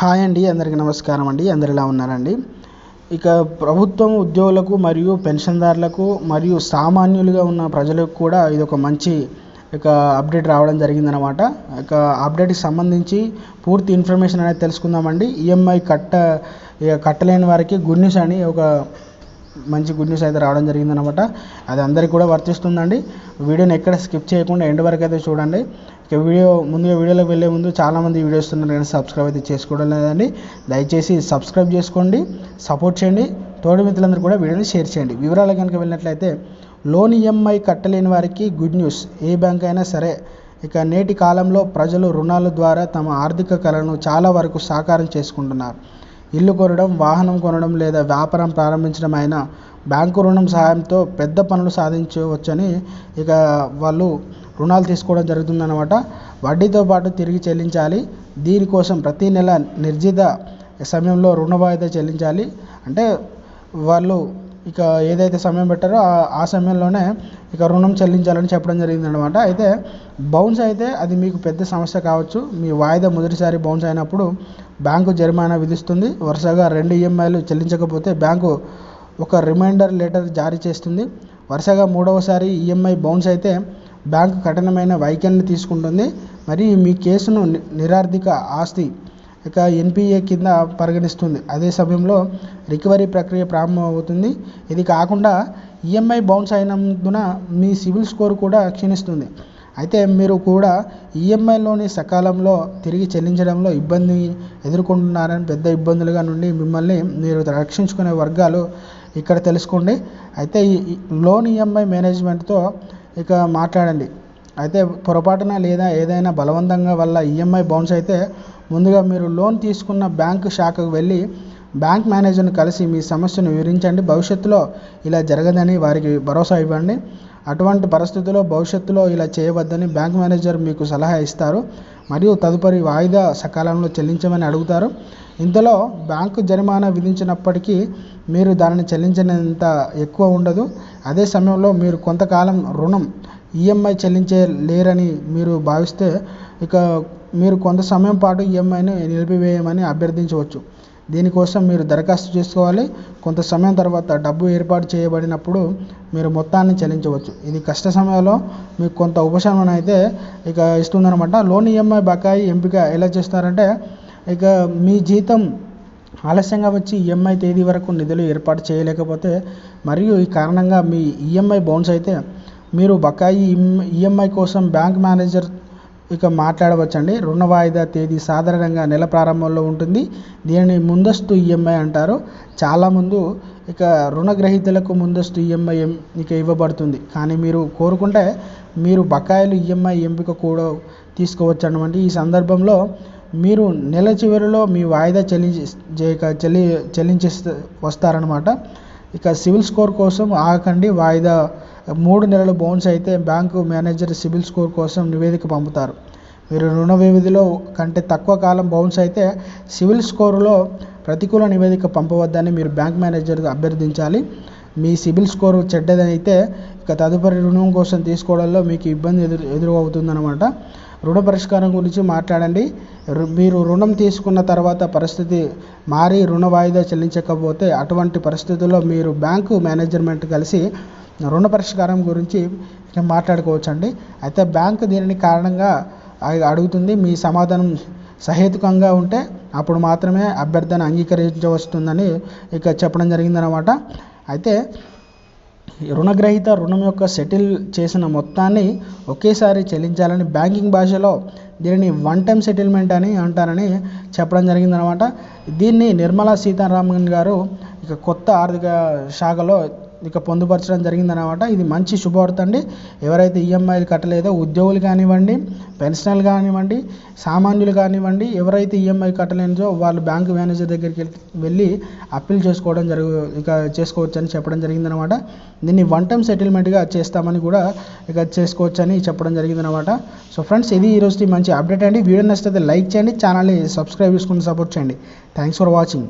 Hi అండి అందరికీ నమస్కారం అండి అందరు ఎలా ఉన్నారండి? ఇక ప్రభుత్వం ఉద్యోగులకు మరియు పెన్షన్దారులకు మరియు సామాన్యులుగా ఉన్న ప్రజలకు కూడా ఇది ఒక మంచి ఇక అప్డేట్ రావడం జరిగిందనమాట ఇక అప్డేట్కి సంబంధించి పూర్తి ఇన్ఫర్మేషన్ అనేది తెలుసుకుందామండి. ఈఎంఐ కట్ట ఇక కట్టలేని వారికి గుడ్ న్యూస్ అని ఒక మంచి గుడ్ న్యూస్ అయితే రావడం జరిగిందనమాట అది అందరికీ కూడా వర్తిస్తుందండి. వీడియోని ఎక్కడ స్కిప్ చేయకుండా ఎండ్ వరకు అయితే చూడండి. ఇక వీడియో ముందుగా వీడియోలోకి వెళ్ళే ముందు చాలామంది వీడియోస్ ఉన్నారు కానీ సబ్స్క్రైబ్ అయితే చేసుకోవడం లేదండి. దయచేసి సబ్స్క్రైబ్ చేసుకోండి సపోర్ట్ చేయండి. తోడు మిత్రులందరూ కూడా వీడియోని షేర్ చేయండి. వివరాలు కనుక వెళ్ళినట్లయితే లోన్ ఈఎంఐ కట్టలేని వారికి గుడ్ న్యూస్. ఏ బ్యాంక్ అయినా సరే ఇక నేటి కాలంలో ప్రజలు రుణాల ద్వారా తమ ఆర్థిక కళను చాలా వరకు సాకారం చేసుకుంటున్నారు. ఇల్లు కొనడం వాహనం కొనడం లేదా వ్యాపారం ప్రారంభించడం అయినా బ్యాంకు రుణం సహాయంతో పెద్ద పనులు సాధించవచ్చని ఇక వాళ్ళు రుణాలు తీసుకోవడం జరుగుతుందన్నమాట. వడ్డీతో పాటు తిరిగి చెల్లించాలి. దీనికోసం ప్రతి నెల నిర్జిత సమయంలో రుణ వాయిదా చెల్లించాలి. అంటే వాళ్ళు ఇక ఏదైతే సమయం పెట్టారో ఆ సమయంలోనే ఇక రుణం చెల్లించాలని చెప్పడం జరిగిందనమాట అయితే బౌన్స్ అయితే అది మీకు పెద్ద సమస్య కావచ్చు. మీ వాయిదా మొదటిసారి బౌన్స్ అయినప్పుడు బ్యాంకు జరిమానా విధిస్తుంది. వరుసగా రెండు ఈఎంఐలు చెల్లించకపోతే బ్యాంకు ఒక రిమైండర్ లెటర్ జారీ చేస్తుంది. వరుసగా మూడవసారి ఈఎంఐ బౌన్స్ అయితే బ్యాంకు కఠినమైన వైఖరిని తీసుకుంటుంది. మరియు మీ కేసును నిరార్థిక ఆస్తి ఇక ఎన్పిఏ కింద పరిగణిస్తుంది. అదే సమయంలో రికవరీ ప్రక్రియ ప్రారంభమవుతుంది. ఇది కాకుండా ఈఎంఐ బౌన్స్ అయినందున మీ సివిల్ స్కోర్ కూడా క్షీణిస్తుంది. అయితే మీరు కూడా ఈఎంఐలోని సకాలంలో తిరిగి చెల్లించడంలో ఇబ్బంది ఎదుర్కొంటున్నారని పెద్ద ఇబ్బందులుగా నుండి మిమ్మల్ని మీరు రక్షించుకునే వర్గాలు ఇక్కడ తెలుసుకోండి. అయితే ఈ లోన్ ఈఎంఐ మేనేజ్మెంట్తో ఇక మాట్లాడండి. అయితే పొరపాటున లేదా ఏదైనా బలవంతంగా వల్ల ఈఎంఐ బౌన్స్ అయితే ముందుగా మీరు లోన్ తీసుకున్న బ్యాంకు శాఖకు వెళ్ళి బ్యాంక్ మేనేజర్ను కలిసి మీ సమస్యను వివరించండి. భవిష్యత్తులో ఇలా జరగదని వారికి భరోసా ఇవ్వండి. అటువంటి పరిస్థితుల్లో భవిష్యత్తులో ఇలా చేయవద్దని బ్యాంక్ మేనేజర్ మీకు సలహా ఇస్తారు. మరియు తదుపరి వాయిదా సకాలంలో చెల్లించమని అడుగుతారు. ఇంతలో బ్యాంకు జరిమానా విధించినప్పటికీ మీరు దానిని చెల్లించినంత ఎక్కువ ఉండదు. అదే సమయంలో మీరు కొంతకాలం రుణం ఈఎంఐ చెల్లించే లేరని మీరు భావిస్తే ఇక మీరు కొంత సమయం పాటు ఈఎంఐని నిలిపివేయమని అభ్యర్థించవచ్చు. దీనికోసం మీరు దరఖాస్తు చేసుకోవాలి. కొంత సమయం తర్వాత డబ్బు ఏర్పాటు చేయబడినప్పుడు మీరు మొత్తాన్ని చెల్లించవచ్చు. ఇది కష్ట సమయంలో మీకు కొంత ఉపశమనం అయితే ఇక ఇస్తుందన్నమాట. లోన్ ఈఎంఐ బకాయి ఎంపిక ఎలా చేస్తారంటే ఇక మీ జీతం ఆలస్యంగా వచ్చి ఈఎంఐ తేదీ వరకు నిధులు ఏర్పాటు చేయలేకపోతే మరియు ఈ కారణంగా మీ ఈఎంఐ బౌన్స్ అయితే మీరు బకాయి ఈఎంఐ కోసం బ్యాంక్ మేనేజర్ ఇక మాట్లాడవచ్చండి. రుణ వాయిదా తేదీ సాధారణంగా నెల ప్రారంభంలో ఉంటుంది. దీనిని ముందస్తు ఈఎంఐ అంటారు. చాలా ముందు ఇక రుణగ్రహీతలకు ముందస్తు ఈఎంఐ ఇక ఇవ్వబడుతుంది. కానీ మీరు కోరుకుంటే మీరు బకాయిలు ఈఎంఐ ఎంపిక కూడా తీసుకోవచ్చు అనమాట ఈ సందర్భంలో మీరు నెల చివరిలో మీ వాయిదా చెల్లించి చెల్లి చెల్లించి వస్తారనమాట ఇక సివిల్ స్కోర్ కోసం ఆగకండి. వాయిదా మూడు నెలలు బౌన్స్ అయితే బ్యాంకు మేనేజర్ సిబిల్ స్కోర్ కోసం నివేదిక పంపుతారు. మీరు రుణ వ్యవధిలో కంటే తక్కువ కాలం బౌన్స్ అయితే సివిల్ స్కోరులో ప్రతికూల నివేదిక పంపవద్దని మీరు బ్యాంక్ మేనేజర్ అభ్యర్థించాలి. మీ సిబిల్ స్కోర్ చెడ్డదైతే ఇక తదుపరి రుణం కోసం తీసుకోవడంలో మీకు ఇబ్బంది ఎదురు ఎదురవుతుందన్నమాట రుణ పరిష్కారం గురించి మాట్లాడండి. మీరు రుణం తీసుకున్న తర్వాత పరిస్థితి మారి రుణ వాయిదా చెల్లించకపోతే అటువంటి పరిస్థితుల్లో మీరు బ్యాంకు మేనేజ్మెంట్ కలిసి రుణ పరిష్కారం గురించి మాట్లాడుకోవచ్చండి. అయితే బ్యాంకు దీనిని కారణంగా అడుగుతుంది. మీ సమాధానం సహేతుకంగా ఉంటే అప్పుడు మాత్రమే అభ్యర్థన అంగీకరించవస్తుందని ఇక చెప్పడం జరిగిందనమాట అయితే రుణగ్రహీత రుణం యొక్క సెటిల్ చేసిన మొత్తాన్ని ఒకేసారి చెల్లించాలని బ్యాంకింగ్ భాషలో దీనిని వన్ టైం సెటిల్మెంట్ అని అంటారని చెప్పడం జరిగిందనమాట దీన్ని నిర్మలా సీతారామన్ గారు ఇక కొత్త ఆర్థిక శాఖలో ఇక పొందుపరచడం జరిగిందనమాట ఇది మంచి శుభవార్త అండి. ఎవరైతే ఈఎంఐలు కట్టలేదో ఉద్యోగులు కానివ్వండి పెన్షనర్లు కానివ్వండి సామాన్యులు కానివ్వండి ఎవరైతే ఈఎంఐ కట్టలేనిదో వాళ్ళు బ్యాంకు మేనేజర్ దగ్గరికి వెళ్ళి అప్పీల్ చేసుకోవడం జరుగు ఇక చేసుకోవచ్చు అని చెప్పడం జరిగిందనమాట దీన్ని వన్ టైం సెటిల్మెంట్గా చేస్తామని కూడా ఇక చేసుకోవచ్చు అని చెప్పడం జరిగిందనమాట సో ఫ్రెండ్స్ ఇది ఈరోజు మంచి అప్డేట్ అండి. వీడియో నచ్చితే లైక్ చేయండి ఛానల్ని సబ్స్క్రైబ్ చేసుకుని సపోర్ట్ చేయండి. Thanks for watching